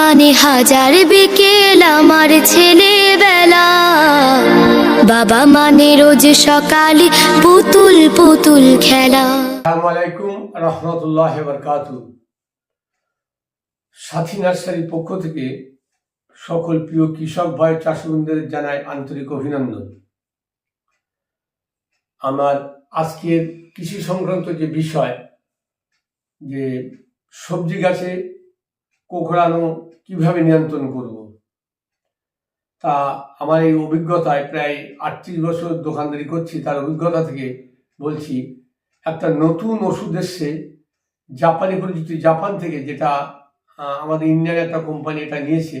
মানে হাজার বিকেল আমার ছেলেবেলা। বাবা মানে রোজ সকালে পুতুল পুতুল খেলা। আসসালামু আলাইকুম, রহমতুল্লাহ বরকাত সাথী নার্সারির পক্ষ থেকে সকল প্রিয় কৃষক ভাই চাষি বন্ধুদের জানাই আন্তরিক অভিনন্দন। আমার আজকের কৃষি সংক্রান্ত যে বিষয়, যে সবজি গাছে কোকড়ানো কীভাবে নিয়ন্ত্রণ করব? তা আমার এই অভিজ্ঞতায় প্রায় আটত্রিশ বছর দোকানদারি করছি, তার অভিজ্ঞতা থেকে বলছি, একটা নতুন ওষুধ এসছে, জাপানি প্রযুক্তি জাপান থেকে, যেটা আমাদের ইন্ডিয়ান একটা কোম্পানি এটা নিয়েছে,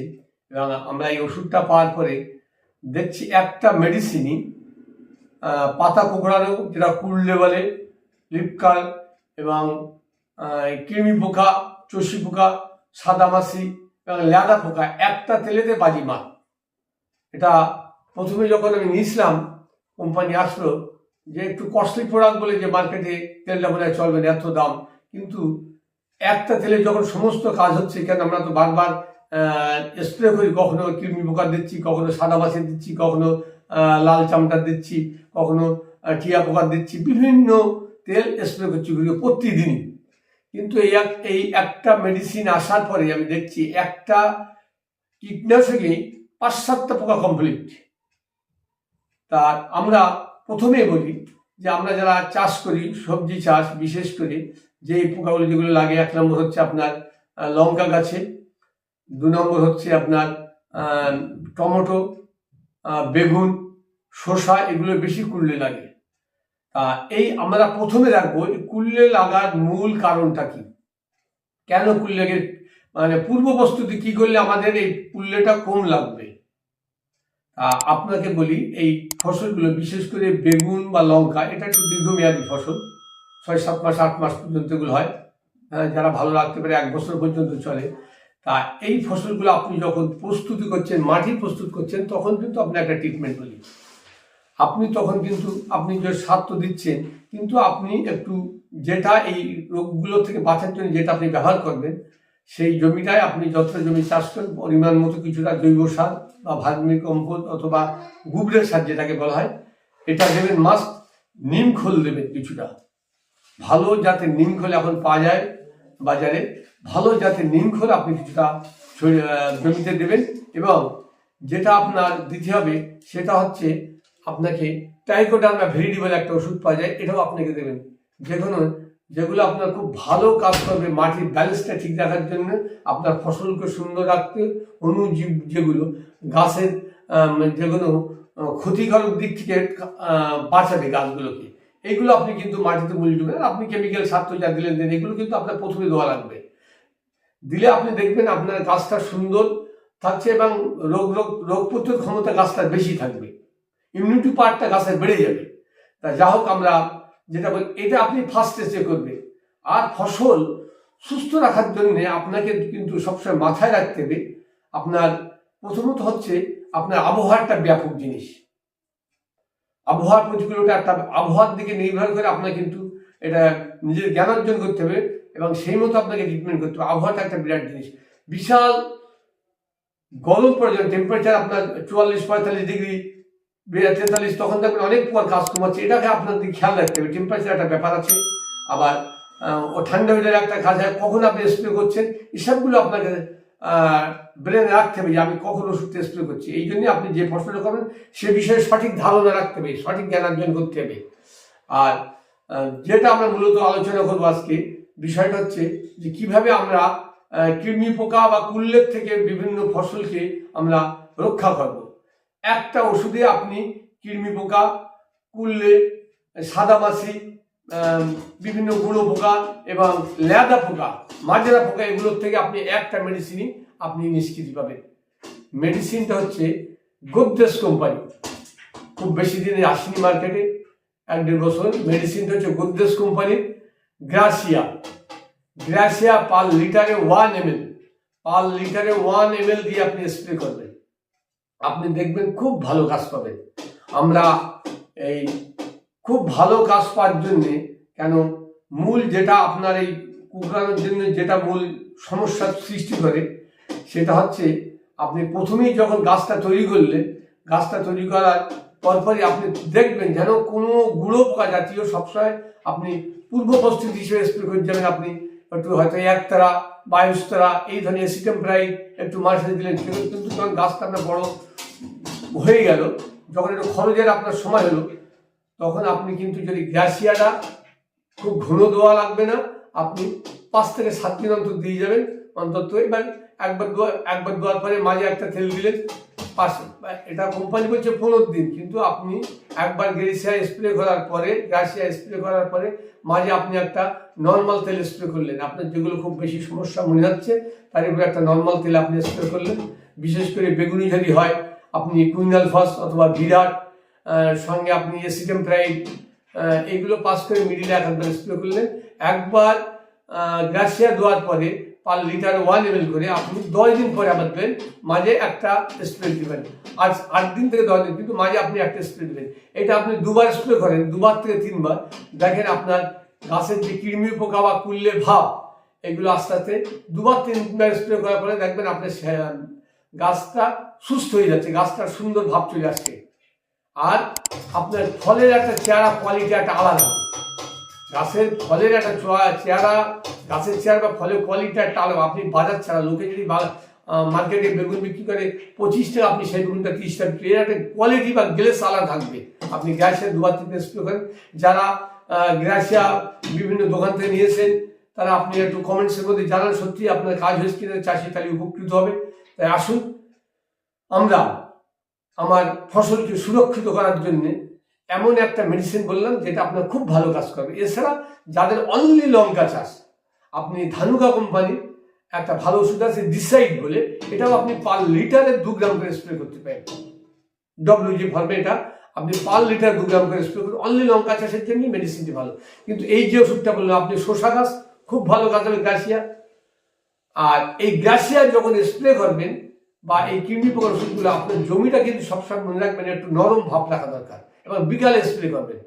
এবং আমরা এই ওষুধটা পাওয়ার পরে দেখছি একটা মেডিসিনই পাতা কোঁকড়ানো, যেটা কুড়লে বলে লিপকার এবং কৃমি পোকা চষি পোকা সাদামাছি এবং ল্যাদা পোকা একটা তেলেতে বাজি মার। এটা প্রথমে যখন আমি নিয়েছিলাম, কোম্পানি আসলো যে একটু কস্টলি প্রোডাক্ট বলে যে মার্কেটে তেলটা মনে চলবে না, এত দাম। কিন্তু একটা তেলে যখন সমস্ত কাজ হচ্ছে কেন আমরা তো বারবার স্প্রে করি, কখনো কৃমি পোকা দিচ্ছি, কখনো সাদা মাছি দিচ্ছি, কখনো লাল চামটা দিচ্ছি, কখনো টিয়া পোকা দিচ্ছি, বিভিন্ন তেল স্প্রে করছি প্রতিদিনই। কিন্তু এই এক- এই একটা মেডিসিন আসার পরে আমি দেখছি একটা কীটনাশকে পাঁচ সাতটা পোকা কমপ্লিট তা আমরা প্রথমেই বলি যে আমরা যারা চাষ করি, সবজি চাষ বিশেষ করে, যে পোকাগুলো যেগুলো লাগে, এক নম্বর হচ্ছে আপনার লঙ্কা গাছে, দু নম্বর হচ্ছে আপনার টমেটো বেগুন, শসা, এগুলো বেশি কুল্লে লাগে। এই আমরা প্রথমে রাখব কুল্লে লাগার মূল কারণটা কি? কেন কুল্লে মানে পূর্ব প্রস্তুতি কি করলে আমাদের এই কুল্লেটা কম লাগবে? আপনাকে বলি এই ফসলগুলো বিশেষ করে বেগুন বা লঙ্কা এটা একটু দীর্ঘমেয়াদী ফসল। ছয় সাত মাস আট মাস পর্যন্ত এগুলো হয়। আহ, যারা ভালো রাখতে পারে এক বছর পর্যন্ত চলে। তা এই ফসলগুলো আপনি যখন প্রস্তুতি করছেন মাটি প্রস্তুত করছেন তখন কিন্তু আপনি একটা ট্রিটমেন্ট বলি আপনি তখন কিন্তু আপনি যে সার তো দিচ্ছেন, কিন্তু আপনি একটু যেটা এই রোগগুলো থেকে বাঁচার জন্য যেটা আপনি ব্যবহার করবেন, সেই জমিটায় আপনি যত জমি চাষ করেন, পরিমাণ মতো কিছুটা জৈব সার বা ভার্মি কম্পোস্ট অথবা গুবরের সার যেটাকে বলা হয়, এটা দেবেন মাস্ট নিম খোল দেবেন কিছুটা। ভালো যাতে নিম খোল এখন পাওয়া যায় বাজারে, ভালো যাতে নিম খোল আপনি কিছুটা জমিতে দেবেন এবং যেটা আপনার দিতে হবে সেটা হচ্ছে আপনাকে টাইকোডার্মা ভেরিডি বলে একটা ওষুধ পাওয়া যায় এটাও আপনাকে দেবেন। যেগুলো যেগুলো আপনার খুব ভালো কাজ করবে মাটির ব্যালেন্সটা ঠিক রাখার জন্য আপনার ফসলকে সুন্দর রাখতে অণুজীব যেগুলো গাছের যেগুলো আহ, ক্ষতিকারক দিক থেকে বাঁচাবে গাছগুলোকে। এইগুলো আপনি কিন্তু মাটিতে মুড়ি দেবেন আপনি কেমিক্যাল সার তো যা দিলেন দেন এগুলো কিন্তু আপনার প্রথমে দেওয়া লাগবে। দিলে আপনি দেখবেন আপনার গাছটা সুন্দর থাকছে এবং রোগ রোগ রোগ প্রতিরোধ ক্ষমতা গাছটার বেশি থাকবে। ইমিউনিটি পার্টটা গাছের বেড়ে যাবে। তা যা হোক আমরা যেটা বলি, এটা আপনি ফার্স্ট স্টেজে করবে আর ফসল সুস্থ রাখার জন্য আপনাকে কিন্তু সবসময় মাথায় রাখতে হবে। আপনার প্রথমত হচ্ছে আপনার আবহাওয়াটা ব্যাপক জিনিস। আবহাওয়ার প্রতিকূলতা একটা আবহাওয়ার দিকে নির্ভর করে আপনার কিন্তু এটা নিজের জ্ঞান অর্জন করতে হবে এবং সেই মতো আপনাকে ট্রিটমেন্ট করতে হবে। আবহাওয়াটা একটা বিরাট জিনিস। বিশাল গরম পর্যন্ত টেম্পারেচার আপনার চুয়াল্লিশ পঁয়তাল্লিশ ডিগ্রি তেতাল্লিশ, তখন দেখবেন অনেক কুয়ার কাজ কমাচ্ছে এটাকে আপনার দিকে খেয়াল রাখতে হবে। টেম্পারেচার একটা ব্যাপার আছে। আবার ও ঠান্ডা ওয়েদারে একটা কাজ হয়। কখন আপনি স্প্রে করছেন? এসবগুলো আপনাকে ব্রেনে রাখতে হবে যে আমি কখন ওষুধ স্প্রে করছি। এই জন্য আপনি যে ফসলটা করবেন, সে বিষয়ে সঠিক ধারণা রাখতে হবে, সঠিক জ্ঞান অর্জন করতে হবে। আর যেটা আমরা মূলত আলোচনা করব আজকে, বিষয়টা হচ্ছে যে কীভাবে আমরা কৃমি পোকা বা কুল্লের থেকে বিভিন্ন ফসলকে আমরা রক্ষা করব। একটা ওষুধে আপনি কৃমি পোকা, কুল্লে সাদামাছি বিভিন্ন গুঁড়ো পোকা এবং লেদা পোকা, মাজরা পোকা, এগুলোর থেকে আপনি একটা মেডিসিনই আপনি নিষ্কৃতি পাবেন। মেডিসিনটা হচ্ছে গোদরেজ কোম্পানি। খুব বেশি দিনে আসেনি মার্কেটে এক দেড় বছর। মেডিসিনটা হচ্ছে গোদরেজ কোম্পানির গ্রাসিয়া গ্রাসিয়া পার লিটারে ওয়ান এম এল পার লিটারে ওয়ান এম এল দিয়ে আপনি স্প্রে করবেন। আপনি দেখবেন খুব ভালো কাজ পাবেন। আমরা এই খুব ভালো কাজ পাওয়ার জন্যে, কেন মূল যেটা আপনার এই কুকড়ানোর জন্য যেটা মূল সমস্যার সৃষ্টি করে, সেটা হচ্ছে আপনি প্রথমেই যখন গাছটা তৈরি করলেন, গাছটা তৈরি করার পরপরই আপনি দেখবেন যেন কোনো গুঁড়ো পোকা জাতীয় সবসময় আপনি পূর্ব প্রস্তুতি হিসেবে স্প্রে করে যাবেন আপনি একটু হয়তো একতারা বায়ুস্তরা, এই ধরনের সিস্টেম প্রায় একটু মার্শাল দিলেন সেগুলো কিন্তু যখন গাছটা আপনার বড় হয়ে গেল। যখন একটু খরচের আপনার সময় হলো, তখন আপনি কিন্তু যদি গ্যাসিয়াটা খুব ঘন দেওয়া লাগবে না, আপনি পাঁচ থেকে সাত দিন অন্তর দিয়ে যাবেন। অন্তত এবার একবার দোয়া, একবার দেওয়ার পরে মাঝে একটা তেল দিলেন, পাঁচ, এটা কোম্পানি বলছে পনেরো দিন, কিন্তু আপনি একবার গ্যাসিয়া স্প্রে করার পরে গ্যাসিয়া স্প্রে করার পরে মাঝে আপনি একটা নর্মাল তেল স্প্রে করলেন। আপনার যেগুলো খুব বেশি সমস্যা মনে হচ্ছে, তার উপরে একটা নর্মাল তেল আপনি স্প্রে করলেন। বিশেষ করে বেগুনি যদি হয় আপনি কুইনাল ফস অথবা বিরাট সঙ্গে আপনি এসিটেম প্রাইড এইগুলো পাস করে মিডিলে একবার স্প্রে করলেন একবার গ্রাসিয়া দেওয়ার পরে পার লিটার ওয়ান এম করে আপনি দশ দিন পরে আবার দেবেন মাঝে একটা স্প্রে দিবেন। আজ আট দিন থেকে দশ দিন, কিন্তু মাঝে আপনি একটা স্প্রে দিবেন এটা আপনি দুবার স্প্রে করেন, দুবার থেকে তিনবার। দেখেন আপনার গাছের যে কৃমি পোকা বা কুল্লে ভাব, এগুলো আস্তে আস্তে দুবার তিনবার স্প্রে করার পরে দেখবেন আপনার গাছটা সুস্থ হয়ে যাচ্ছে, গাছটার সুন্দর ভাব চলে আসছে। আর আপনার ফলের একটা চেহারা কোয়ালিটি একটা আলাদা। গাছের ফলের একটা চেহারা, গাছের চেহারা বা ফলের কোয়ালিটি একটা আলাদা। আপনি বাজার ছাড়া, লোকে যদি মার্কেটে বেগুন বিক্রি করে, পঁচিশ টাকা আপনি সেই বেগুনটা তিরিশ টাকা বিক্রি- একটা কোয়ালিটি বা গ্লেস আলাদা থাকবে। আপনি গ্যাসে দুবার তিনটে স্প্রে করেন। যারা গ্যাসিয়া বিভিন্ন দোকান থেকে নিয়েছেন তারা আপনি একটু কমেন্টসের মধ্যে জানান। সত্যি আপনার কাজ হয়েছে কিনা চাষি তাহলে উপকৃত হবে। তাই আসুন, আমরা আমার ফসলকে সুরক্ষিত করার জন্য এমন একটা মেডিসিন বললাম, যেটা আপনার খুব ভালো কাজ করবে। এছাড়া যাদের অনলি লঙ্কা চাষ, আপনি ধানুকা কোম্পানির একটা ভালো ওষুধ আছে ডিসাইড বলে, এটাও আপনি পার লিটারে দু গ্রাম করে স্প্রে করতে পারেন। ডব্লিউজি ফর্মে এটা, আপনি পার লিটার দু গ্রাম করে স্প্রে করুন। অনলি লঙ্কা চাষের জন্য মেডিসিনটি ভালো। কিন্তু এই যে ওষুধটা বললাম, আপনি শসা গাছ, খুব ভালো কাজ হবে, গ্যাসিয়া। আর এই গ্যাসিয়া যখন স্প্রে করবেন বা এই কৃমি পোকার ওষুধগুলো, আপনার জমিটা কিন্তু সবসময় মনে রাখবেন, একটু নরম ভাব রাখা দরকার। এবং বিকালে স্প্রে করবেন।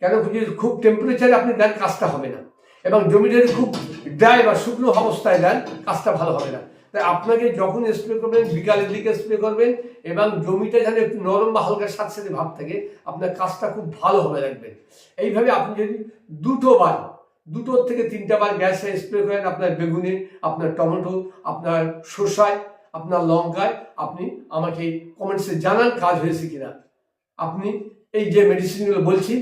কেন যদি খুব টেম্পারেচারে আপনি দেন, কাজটা হবে না। এবং জমিটা যদি খুব ড্রাই বা শুকনো অবস্থায় দেন, কাজটা ভালো হবে না। তাই আপনাকে যখন স্প্রে করবেন, বিকালের দিকে স্প্রে করবেন, এবং জমিটা যেন একটু নরম বা হালকা সাথে সাথে ভাব থাকে, আপনার কাজটা খুব ভালো হবে রাখবেন এইভাবে আপনি যদি দুটো বার দুটো থেকে তিনটা বার গ্যাসে স্প্রে করেন আপনার বেগুনে, আপনার টমেটো, আপনার শসায় আপনার লঙ্কায়। আপনি আমাকে কমেন্টসে জানান কাজ হয়েছে কিনা। আপনি এই যে মেডিসিনগুলো বলছি,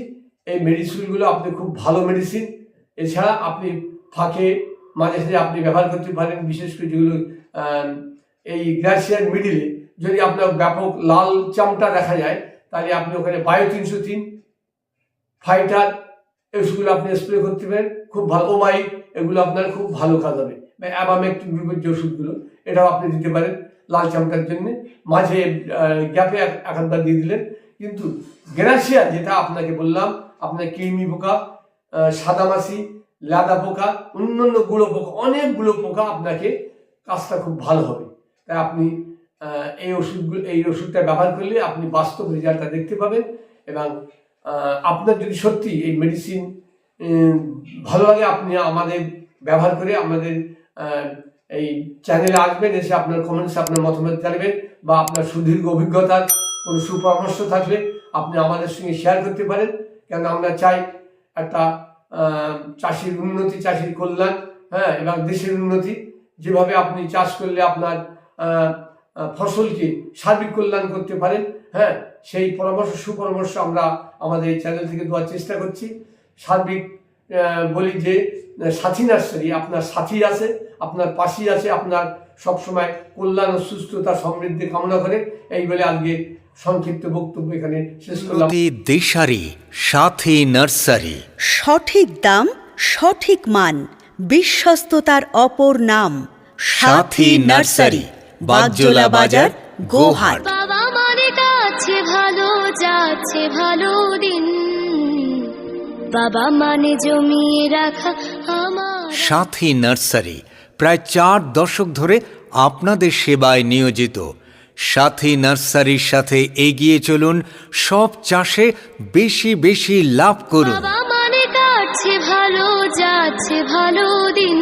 এই মেডিসিনগুলো আপনি খুব ভালো মেডিসিন এছাড়া আপনি ফাঁকে মাঝে সাঝে আপনি ব্যবহার করতে পারেন, বিশেষ করে যেগুলো এই গ্যাসিয়ার মিডিলে যদি আপনার ব্যাপক লাল চামটা দেখা যায়, তাহলে আপনি ওখানে বায়ো তিনশো তিন ফাইটার এগুলো আপনি স্প্রে করতে পারেন, খুব ভালো ওমাই এগুলো আপনার খুব ভালো কাজ হবে। বা অ্যাবামেকটিন গ্রুপের যে ওষুধগুলো, এটাও আপনি দিতে পারেন লাল চামটার জন্য। মাঝে গ্যাপে একাধবার দিয়ে দিলেন। কিন্তু গ্যানাসিয়া যেটা আপনাকে বললাম, আপনার কৃমি পোকা সাদামাছি লাদা পোকা, অন্যান্য গুঁড়ো পোকা, অনেকগুলো পোকা আপনাকে কাজটা খুব ভালো হবে। তাই আপনি এই ওষুধগুলো এই ওষুধটা ব্যবহার করলে আপনি বাস্তব রেজাল্টটা দেখতে পাবেন এবং আপনার যদি সত্যি এই মেডিসিন ভালো লাগে, আপনি আমাদের ব্যবহার করে আমাদের এই চ্যানেলে আসবেন, এসে আপনার কমেন্টসে আপনার মতামত জানাবেন বা আপনার সুদীর্ঘ অভিজ্ঞতার কোনো সুপরামর্শ থাকলে আপনি আমাদের সঙ্গে শেয়ার করতে পারেন। কেন আমরা চাই একটা চাষির উন্নতি, চাষির কল্যাণ হ্যাঁ এবং দেশের উন্নতি। যেভাবে আপনি চাষ করলে আপনার ফসলকে সার্বিক কল্যাণ করতে পারেন হ্যাঁ সেই পরামর্শ, সুপরামর্শ আমরা আমাদের এই চ্যানেল থেকে দেওয়ার চেষ্টা করছি। সার্বিক বলি যে সাথী নার্সারি আপনার সাথী আছে আপনার পাশেই আছে আপনার সবসময় কল্যাণ ও সুস্থতা সমৃদ্ধি কামনা করে এই বলে আজকে সংক্ষিপ্ত বক্তব্য এখানে শেষ করলাম। দিশারি সাথী নার্সারি। সঠিক দাম সঠিক মান বিশ্বস্ততার অপর নাম সাথী নার্সারি বাগজোলা বাজার গোহাট। বাবা মানে কাছে ভালো যাচ্ছে ভালো দিন। বাবা মানে জমিয়ে রাখা আমার। সাথী নার্সারি প্রায় চার দশক ধরে আপনাদের সেবায় নিয়োজিত। সাথী নার্সারির সাথে এগিয়ে চলুন সব চাষে বেশি বেশি লাভ করুন। বাবা মানে কাটছে ভালো যাচ্ছে ভালো দিন।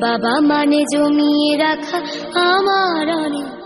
বাবা মানে জমিয়ে রাখা আমার অনেক